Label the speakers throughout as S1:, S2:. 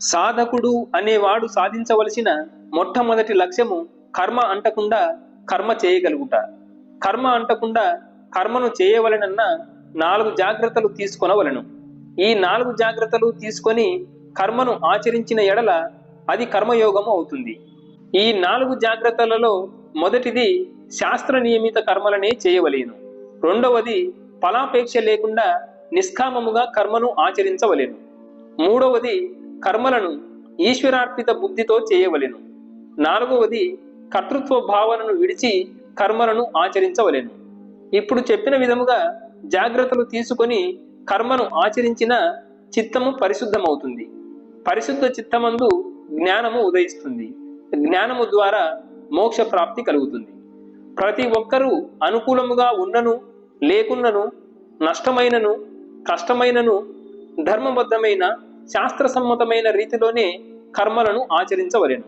S1: సాధకుడు అనేవాడు సాధించవలసిన మొట్టమొదటి లక్ష్యము కర్మ అంటకుండా కర్మ చేయగలుగుట. కర్మ అంటకుండా కర్మను చేయవలనన్న నాలుగు జాగ్రత్తలు తీసుకొనవలను. ఈ నాలుగు జాగ్రత్తలు తీసుకొని కర్మను ఆచరించిన ఎడల అది కర్మయోగము అవుతుంది. ఈ నాలుగు జాగ్రత్తలలో మొదటిది శాస్త్ర నియమిత కర్మలనే చేయవలేను. రెండవది ఫలాపేక్ష లేకుండా నిష్కామముగా కర్మను ఆచరించవలెను. మూడవది కర్మలను ఈశ్వరార్పిత బుద్ధితో చేయవలెను. నాలుగవది కర్తృత్వ భావనను విడిచి కర్మలను ఆచరించవలెను. ఇప్పుడు చెప్పిన విధముగా జాగ్రత్తలు తీసుకొని కర్మను ఆచరించిన చిత్తము పరిశుద్ధమవుతుంది. పరిశుద్ధ చిత్తమందు జ్ఞానము ఉదయిస్తుంది. జ్ఞానము ద్వారా మోక్ష ప్రాప్తి కలుగుతుంది. ప్రతి ఒక్కరూ అనుకూలముగా ఉన్నను లేకున్నను నష్టమైనను కష్టమైనను ధర్మబద్ధమైన శాస్త్రసమ్మతమైన రీతిలోనే కర్మలను ఆచరించవలెను.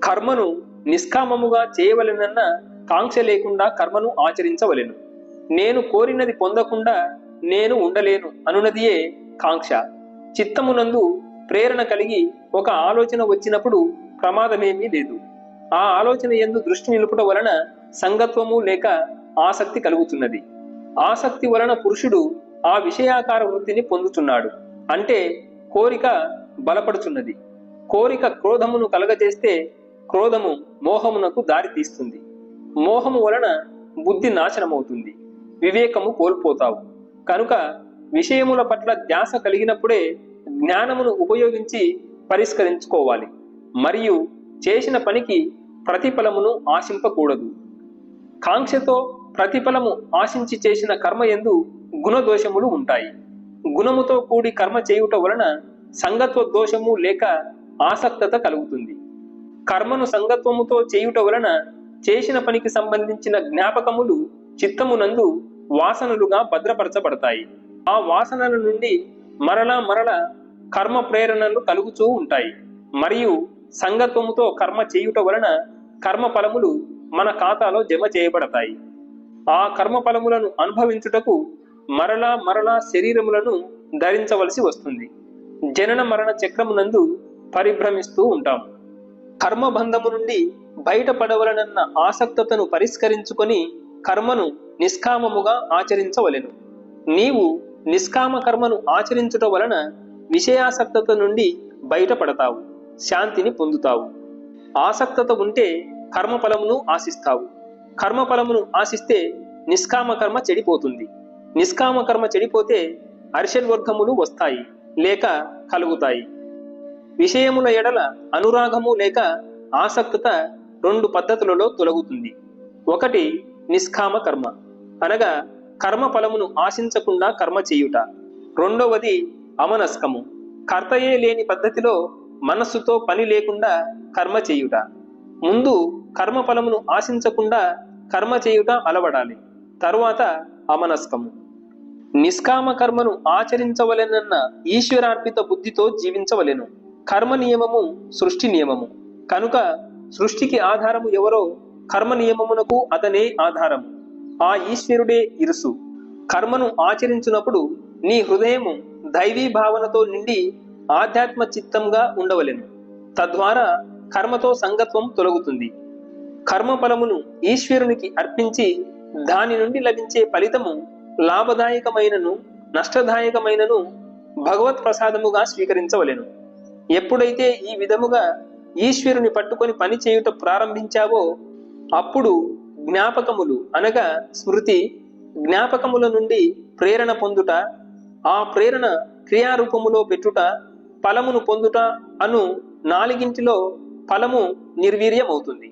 S1: కర్మను నిష్కామముగా చేయవలెనన్న కాంక్ష లేకుండా కర్మను ఆచరించవలెను. నేను కోరినది పొందకుండా నేను ఉండలేను అనునదియే కాంక్ష. చిత్తమునందు ప్రేరణ కలిగి ఒక ఆలోచన వచ్చినప్పుడు ప్రమాదమేమీ లేదు. ఆ ఆలోచన ఎందు దృష్టి నిలుపుట వలన సంగత్వము లేక ఆసక్తి కలుగుతున్నది. ఆసక్తి వలన పురుషుడు ఆ విషయాకార వృత్తిని పొందుతున్నాడు. అంటే కోరిక బలపడుచున్నది. కోరిక క్రోధమును కలగజేస్తే క్రోధము మోహమునకు దారి తీస్తుంది. మోహము వలన బుద్ధి నాశనమవుతుంది. వివేకము కోల్పోతావు. కనుక విషయముల పట్ల ధ్యాస కలిగినప్పుడే జ్ఞానమును ఉపయోగించి పరిష్కరించుకోవాలి. మరియు చేసిన పనికి ప్రతిఫలమును ఆశింపకూడదు. కాంక్షతో ప్రతిఫలము ఆశించి చేసిన కర్మ ఎందు గుణదోషములు ఉంటాయి. గుణముతో కూడి కర్మ చేయుట వలన సంగత్వ దోషము లేక ఆసక్తత కలుగుతుంది. కర్మను సంగత్వముతో చేయుట వలన చేసిన పనికి సంబంధించిన జ్ఞాపకములు చిత్తమునందు వాసనలుగా భద్రపరచబడతాయి. ఆ వాసనల నుండి మరలా మరల కర్మ ప్రేరణలు కలుగుతూ ఉంటాయి. మరియు సంగత్వముతో కర్మ చేయుట వలన కర్మ ఫలములు మన ఖాతాలో జమ చేయబడతాయి. ఆ కర్మ ఫలములను అనుభవించుటకు మరలా మరలా శరీరములను ధరించవలసి వస్తుంది. జనన మరణ చక్రమునందు పరిభ్రమిస్తూ ఉంటాం. కర్మబంధము నుండి బయటపడవలనన్న ఆసక్తతను పరిష్కరించుకొని కర్మను నిష్కామముగా ఆచరించవలెను. నీవు నిష్కామ కర్మను ఆచరించుట వలన విషయాసక్తత నుండి బయటపడతావు శాంతిని పొందుతావు. ఆసక్తత ఉంటే కర్మఫలమును ఆశిస్తావు. కర్మఫలమును ఆశిస్తే నిష్కామ కర్మ చెడిపోతుంది. నిష్కామ కర్మ చెడిపోతే వర్గములు వస్తాయి లేక కలుగుతాయి. విషయముల ఎడల అనురాగము లేక ఆసక్తత రెండు పద్ధతులలో తొలగుతుంది. ఒకటి నిష్కామ కర్మ. అనగా కర్మ ఫలమును ఆశించకుండా కర్మ చేయుట. రెండవది అమనస్కము. కర్తయే లేని పద్ధతిలో మనస్సుతో పని లేకుండా కర్మ చేయుట. ముందు కర్మ ఫలమును ఆశించకుండా కర్మ చేయుట అలవడాలి. తరువాత అమనస్కము. నిష్కామ కర్మను ఆచరించవలెనన్న ఈశ్వరార్పిత బుద్ధితో జీవించవలెను. కర్మ నియమము సృష్టి నియమము. కనుక సృష్టికి ఆధారము ఎవరో కర్మ నియమమునకు అతనే ఆధారము. ఆ ఈశ్వరుడే ఇరుసు. కర్మను ఆచరించినప్పుడు నీ హృదయము దైవీ భావనతో నిండి ఆధ్యాత్మ చిత్తంగా ఉండవలెను. తద్వారా కర్మతో సంగత్వం తొలగుతుంది. కర్మ ఫలమును ఈశ్వరునికి అర్పించి దాని నుండి లభించే ఫలితము లాభదాయకమైనను నష్టదాయకమైనను భగవత్ ప్రసాదముగా స్వీకరించవలెను. ఎప్పుడైతే ఈ విధముగా ఈశ్వరుని పట్టుకొని పని చేయుట ప్రారంభించావో అప్పుడు జ్ఞాపకములు అనగా స్మృతి జ్ఞాపకముల నుండి ప్రేరణ పొందుట ఆ ప్రేరణ క్రియారూపములో పెట్టుట ఫలమును పొందుట అను నాలుగింటిలో ఫలము నిర్వీర్యమవుతుంది.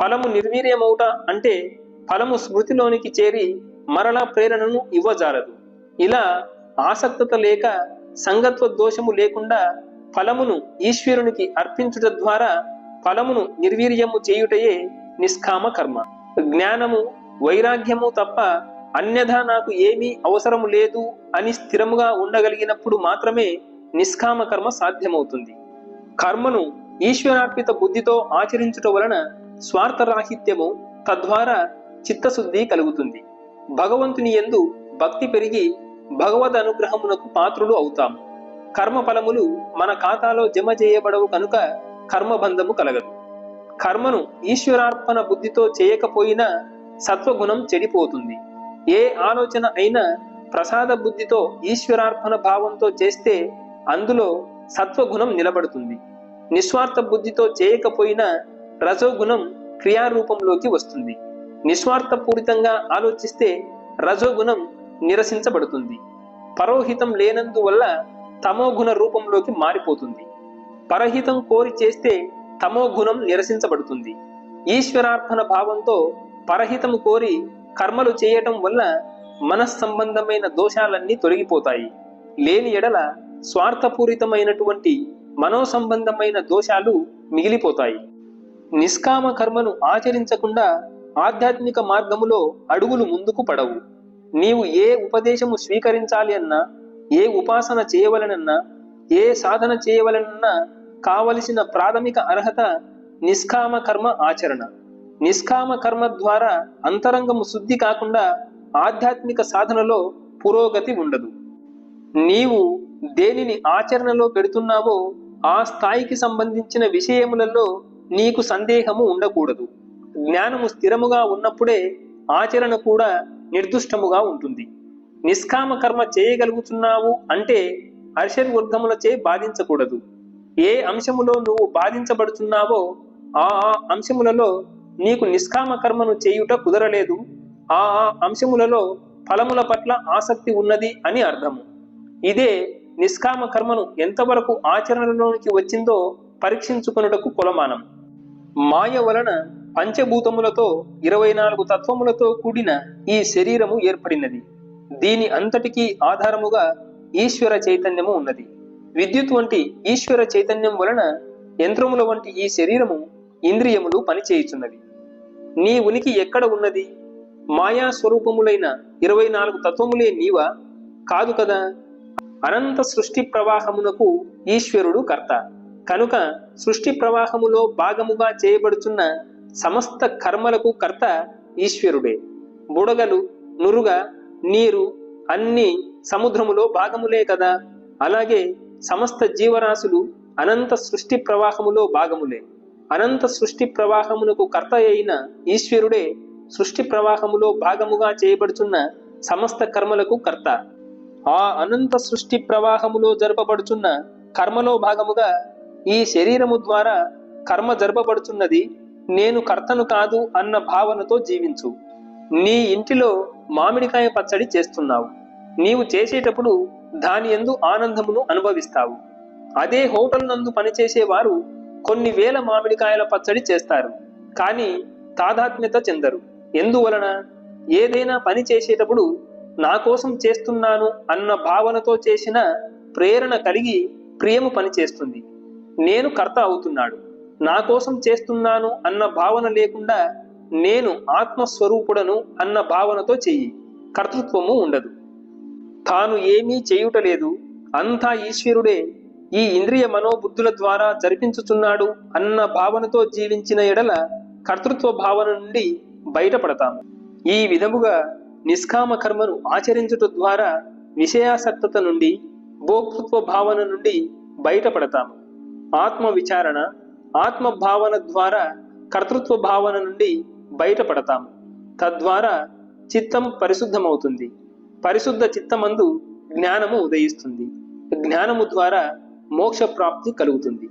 S1: ఫలము నిర్వీర్యమవుట అంటే ఫలము స్మృతిలోనికి చేరి మరలా ప్రేరణను ఇవ్వజాలదు. ఇలా ఆసక్తత లేక సంగత్వ దోషము లేకుండా ఫలమును ఈశ్వరునికి అర్పించుట ద్వారా ఫలమును నిర్వీర్యము చేయుటయే నిష్కామ కర్మ. జ్ఞానము వైరాగ్యము తప్ప అన్యథా నాకు ఏమీ అవసరము లేదు అని స్థిరముగా ఉండగలిగినప్పుడు మాత్రమే నిష్కామ కర్మ సాధ్యమవుతుంది. కర్మను ఈశ్వరార్పిత బుద్ధితో ఆచరించుట వలన స్వార్థరాహిత్యము తద్వారా చిత్తశుద్ధి కలుగుతుంది. భగవంతుని ఎందు భక్తి పెరిగి భగవద్ అనుగ్రహమునకు పాత్రులు అవుతాము కర్మ ఫలములు మన ఖాతాలో జమ చేయబడవు కనుక కర్మబంధము కలగదు. కర్మను ఈశ్వరార్పణ బుద్ధితో చేయకపోయినా సత్వగుణం చెడిపోతుంది. ఏ ఆలోచన అయినా ప్రసాద బుద్ధితో ఈశ్వరార్పణ భావంతో చేస్తే అందులో సత్వగుణం నిలబడుతుంది. నిస్వార్థ బుద్ధితో చేయకపోయినా రజోగుణం క్రియారూపంలోకి వస్తుంది. నిస్వార్థపూరితంగా ఆలోచిస్తే రజోగుణం నిరసించబడుతుంది. పరోహితం లేనందువల్ల తమోగుణ రూపంలోకి మారిపోతుంది. పరహితం కోరి చేస్తే తమోగుణం నిరసించబడుతుంది. ఈశ్వరార్పణ భావంతో పరహితం కోరి కర్మలు చేయటం వల్ల మనస్సంబంధమైన దోషాలన్నీ తొలగిపోతాయి. లేని ఎడల స్వార్థపూరితమైనటువంటి మనోసంబంధమైన దోషాలు మిగిలిపోతాయి. నిష్కామ కర్మను ఆచరించకుండా ఆధ్యాత్మిక మార్గములో అడుగులు ముందుకు పడవు. నీవు ఏ ఉపదేశము స్వీకరించాలి అన్నా ఏ ఉపాసన చేయవలనన్నా ఏ సాధన చేయవలనన్నా కావలసిన ప్రాథమిక అర్హత నిష్కామ కర్మ ఆచరణ. నిష్కామ కర్మ ద్వారా అంతరంగము శుద్ధి కాకుండా ఆధ్యాత్మిక సాధనలో పురోగతి ఉండదు. నీవు దేనిని ఆచరణలో పెడుతున్నావో ఆ స్థాయికి సంబంధించిన విషయములలో నీకు సందేహము ఉండకూడదు. జ్ఞానము స్థిరముగా ఉన్నప్పుడే ఆచరణ కూడా నిర్దుష్టముగా ఉంటుంది. నిష్కామ కర్మ చేయగలుగుతున్నావు అంటే అర్షర్వర్గములచే బాధించకూడదు. ఏ అంశములో నువ్వు బాధించబడుతున్నావో ఆ అంశములలో నీకు నిష్కామ కర్మను చేయుట కుదరలేదు. ఆ అంశములలో ఫలముల పట్ల ఆసక్తి ఉన్నది అని అర్థము. ఇదే నిష్కామ కర్మను ఎంతవరకు ఆచరణలోనికి వచ్చిందో పరీక్షించుకొనుటకు కొలమానం. మాయ వలన పంచభూతములతో ఇరవై నాలుగు తత్వములతో కూడిన ఈ శరీరము ఏర్పడినది. దీని అంతటికీ ఆధారముగా ఈశ్వర చైతన్యము ఉన్నది. విద్యుత్ వంటి ఈశ్వర చైతన్యం వలన యంత్రముల వంటి ఈ శరీరము ఇంద్రియములు పనిచేయుచున్నవి. నీ ఉనికి ఎక్కడ ఉన్నది? మాయా స్వరూపములైన ఇరవై నాలుగు తత్వములే నీవా? కాదు కదా. అనంత సృష్టి ప్రవాహమునకు ఈశ్వరుడు కర్త. కనుక సృష్టి ప్రవాహములో భాగముగా చేయబడుచున్న సమస్త కర్మలకు కర్త ఈశ్వరుడే. బుడగలు నురుగ నీరు అన్ని సముద్రములో భాగములే కదా. అలాగే సమస్త జీవరాశులు అనంత సృష్టి ప్రవాహములో భాగములే. అనంత సృష్టి ప్రవాహమునకు కర్త అయిన ఈశ్వరుడే సృష్టి ప్రవాహములో భాగముగా చేయబడుచున్న సమస్త కర్మలకు కర్త. ఆ అనంత సృష్టి ప్రవాహములో జరపబడుచున్న కర్మలో భాగముగా ఈ శరీరము ద్వారా కర్మ జరపబడుచున్నది నేను కర్తను కాదు అన్న భావనతో జీవించు. నీ ఇంటిలో మామిడికాయ పచ్చడి చేస్తున్నావు. నీవు చేసేటప్పుడు దాని ఎందు ఆనందమును అనుభవిస్తావు. అదే హోటల్ నందు పనిచేసేవారు కొన్ని వేల మామిడికాయల పచ్చడి చేస్తారు. కానీ తాదాత్మ్యత చెందరు. ఎందువలన? ఏదైనా పని చేసేటప్పుడు నా కోసం చేస్తున్నాను అన్న భావనతో చేసిన ప్రేరణ కలిగి ప్రియము పనిచేస్తుంది. నేను కర్త అవుతున్నాడు. నా కోసం చేస్తున్నాను అన్న భావన లేకుండా నేను ఆత్మస్వరూపుడను అన్న భావనతో చెయ్యి. కర్తృత్వము ఉండదు. తాను ఏమీ చేయుటలేదు. అంతా ఈశ్వరుడే ఈ ఇంద్రియ మనోబుద్ధుల ద్వారా జరిపించుచున్నాడు అన్న భావనతో జీవించిన ఎడల కర్తృత్వ భావన నుండి బయటపడతాము ఈ విధముగా నిష్కామ కర్మను ఆచరించుట ద్వారా విషయాసక్తత నుండి భోక్తృత్వ భావన నుండి బయటపడతాము ఆత్మ విచారణ ఆత్మ భావన ద్వారా కర్తృత్వ భావన నుండి బయటపడతాము. తద్వారా చిత్తం పరిశుద్ధమవుతుంది. పరిశుద్ధ చిత్తమందు జ్ఞానము ఉదయిస్తుంది. జ్ఞానము ద్వారా మోక్ష ప్రాప్తి కలుగుతుంది.